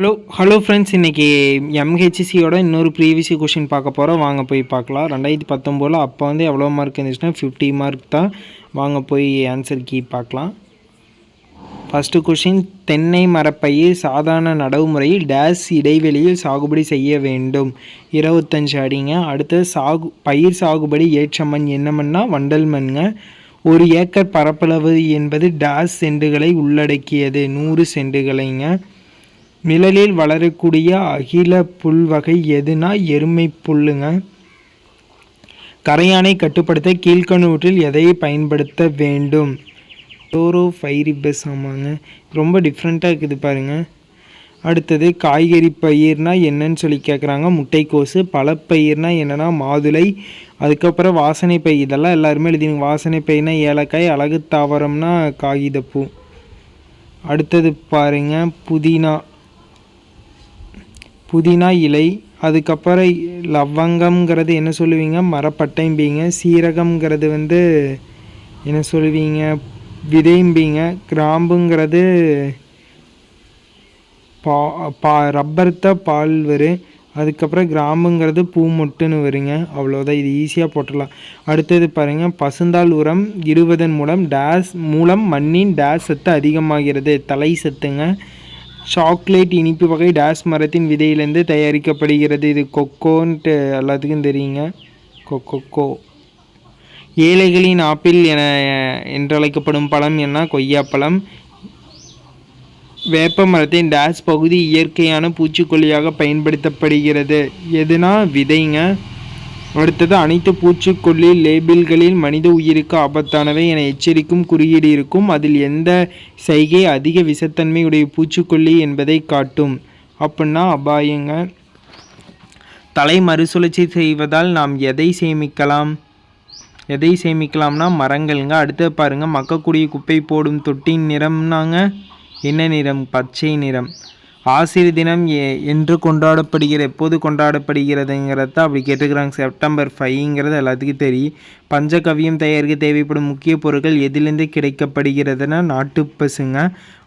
Hello hello friends இன்றைக்கி எம்ஹெச்சிசியோட இன்னொரு previous question பார்க்க போகிறோம் வாங்க போய் பார்க்கலாம். ரெண்டாயிரத்தி பத்தொம்போதில் அப்போ வந்து எவ்வளோ மார்க் இருந்துச்சுன்னா ஃபிஃப்டி மார்க் தான். வாங்க போய் ஆன்சர் கீ பார்க்கலாம். ஃபஸ்ட்டு கொஷின் தென்னை மரப்பயிர் சாதாரண நடவு முறையில் டேஸ் இடைவெளியில் சாகுபடி செய்ய வேண்டும். இருபத்தஞ்சு அடிங்க. அடுத்து சாகு பயிர் சாகுபடி ஏற்ற மண் என்ன மண்ணா? வண்டல் மண்ங்க. ஒரு ஏக்கர் பரப்பளவு என்பது டேஸ் சென்டுகளை உள்ளடக்கியது. நூறு சென்டுகளைங்க நிழலில் வளரக்கூடிய அகில புல் வகை எதுனா எருமை புல்லுங்க. கரையானை கட்டுப்படுத்த கீழ்கணூற்றில் எதை பயன்படுத்த வேண்டும்? டோரோ ஃபைரிபஸ் ஆமாங்க. ரொம்ப டிஃப்ரெண்ட்டாக இருக்குது பாருங்கள் அடுத்தது காய்கறி பயிர்னா என்னன்னு சொல்லி கேட்குறாங்க முட்டைக்கோசு பழப்பயிர்னா என்னென்னா மாதுளை அதுக்கப்புறம் வாசனை பை இதெல்லாம் எல்லாருமே எழுதிங்க வாசனை பையனா ஏலக்காய் அழகு தாவரம்னா காகிதப்பூ. அடுத்தது பாருங்க புதினா. புதினா இலை அதுக்கப்புறம் லவங்கம்ங்கிறது என்ன சொல்லுவீங்க? மரப்பட்டைம்பீங்க சீரகம்ங்கிறது வந்து என்ன சொல்லுவீங்க? விதைம்பீங்க கிராம்புங்கிறது பா பா ரப்பர் தான் பால் வரும் அதுக்கப்புறம் கிராம்புங்கிறது பூ மொட்டுன்னு வருங்க. அவ்வளோதான் இது ஈஸியாக போட்டுடலாம். அடுத்தது பாருங்கள் பசுந்தாள் உரம் இடுவதன் மூலம் டேஸ் மூலம் மண்ணின் டேஸ் சத்து அதிகமாகிறது. தலை சத்துங்க. சாக்லேட் இனிப்பு வகை டேஸ் மரத்தின் விதையிலேருந்து தயாரிக்கப்படுகிறது. இது கொக்கோன்ட்டு எல்லாத்துக்கும் தெரியுங்க. கொக்கோ. ஏழைகளின் ஆப்பிள் என என்றழைக்கப்படும் பழம் என்ன? கொய்யாப்பழம் வேப்ப மரத்தின் டேஸ் பகுதி இயற்கையான பூச்சிக்கொல்லியாக பயன்படுத்தப்படுகிறது. எதுனா? விதைங்க. அடுத்தது அனைத்து பூச்சிக்கொல்லி லேபிள்களில் மனித உயிருக்கு ஆபத்தானவை என எச்சரிக்கும் குறியீடு இருக்கும். அதில் எந்த செய்கை அதிக விஷத்தன்மையுடைய பூச்சிக்கொல்லி என்பதை காட்டும். அப்படின்னா அபாயங்க. தலை மறுசுழற்சி செய்வதால் நாம் எதை சேமிக்கலாம்? எதை சேமிக்கலாம்னா மரங்கள்ங்க. அடுத்து பாருங்கள் மக்கக்கூடிய குப்பை போடும் தொட்டின் நிறம்னாங்க. என்ன நிறம்? பச்சை நிறம். ஆசிரியர் தினம் என்று கொண்டாடப்படுகிற எப்போது கொண்டாடப்படுகிறதுங்கிறத அப்படி கேட்டுக்கிறாங்க. செப்டம்பர் ஃபைவ்ங்கிறது எல்லாத்துக்கும் தெரியும். பஞ்சகவியம் தயாரிக்க தேவைப்படும் முக்கிய பொருட்கள் எதிலிருந்து கிடைக்கப்படுகிறதுனா நாட்டு பசுங்க.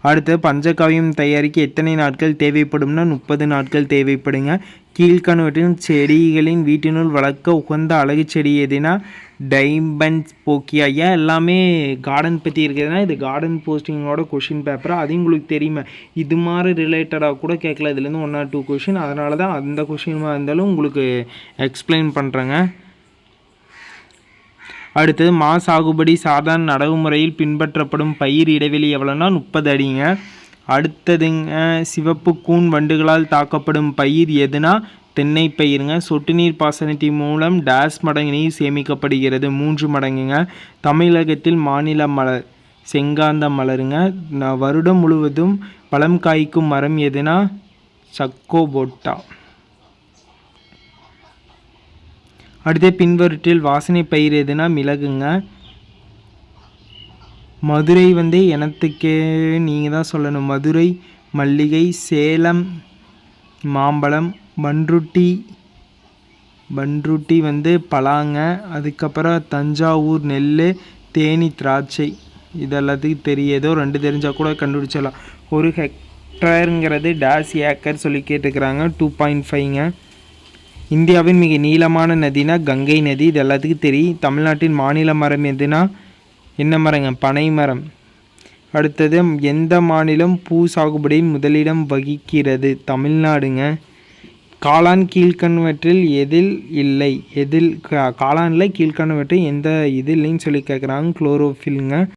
அடுத்து பஞ்சகவியம் தயாரிக்க எத்தனை நாட்கள் தேவைப்படும்னா முப்பது நாட்கள் தேவைப்படுங்க. கீழ்கணுவற்றின் செடிகளின் வீட்டினுள் வளர்க்க உகந்த அழகு செடி எதுனா டைமண்ட்ஸ் போக்கியா? ஏன் எல்லாமே கார்டன் பற்றி இருக்குதுன்னா இது கார்டன் போஸ்டிங்கோட கொஷின் பேப்பர் அதையும் உங்களுக்கு தெரியுமா. இது மாதிரி ரிலேட்டடாக கூட கேட்கல இதுலேருந்து ஒன் ஆர் டூ கொஷின் அதனால தான் அந்த கொஷினாக இருந்தாலும் உங்களுக்கு எக்ஸ்பிளைன் பண்ணுறேங்க அடுத்தது மா சாகுபடி சாதாரண நடவு முறையில் பின்பற்றப்படும் பயிர் இடைவெளி எவ்வளோன்னா முப்பது அடிங்க. அடுத்ததுங்க சிவப்பு கூன் வண்டுகளால் தாக்கப்படும் பயிர் எதுனா தென்னை பயிருங்க. சொட்டு நீர் பாசனத்தின் மூலம் டேஸ் மடங்கு நீர் சேமிக்கப்படுகிறது. மூன்று மடங்குங்க. தமிழகத்தில் மாநில மலர் செங்காந்த மலருங்க. வருடம் முழுவதும் பழம் காய்க்கும் மரம் எதுனா? சக்கோபோட்டா. அடுத்த பின்வருட்டில் வாசனை பயிர் எதுனா? மிளகுங்க. மதுரை வந்து எனத்துக்கே நீங்கள் தான் சொல்லணும். மதுரை மல்லிகை சேலம் மாம்பழம் மண்ருட்டி. பண்ருட்டி வந்து பலாங்க. அதுக்கப்புறம் தஞ்சாவூர் நெல் தேனி திராட்சை. இது எல்லாத்துக்கும் தெரியுதோ ரெண்டு தெரிஞ்சால் கூட கண்டுபிடிச்சிடலாம். ஒரு ஹெக்டருங்கிறது டேஸ் ஏக்கர் சொல்லி கேட்டுக்கிறாங்க டூ பாயிண்ட் ஃபைவ்ங்க. இந்தியாவின் மிக நீளமான நதினா கங்கை நதி. இது எல்லாத்துக்கும் தெரியும். தமிழ்நாட்டின் மாநில மரம் எதுனா? என்ன மரங்க? பனை மரம். அடுத்தது எந்த மாநிலம் பூ சாகுபடியில் முதலிடம் வகிக்கிறது? தமிழ்நாடுங்க. காளான் கீழ்கண்வற்றில் எதில் இல்லை? எதில் காளானில் கீழ்கண்வற்றில் எந்த இது இல்லைன்னு சொல்லி கேட்குறாங்க குளோரோஃபில்ங்க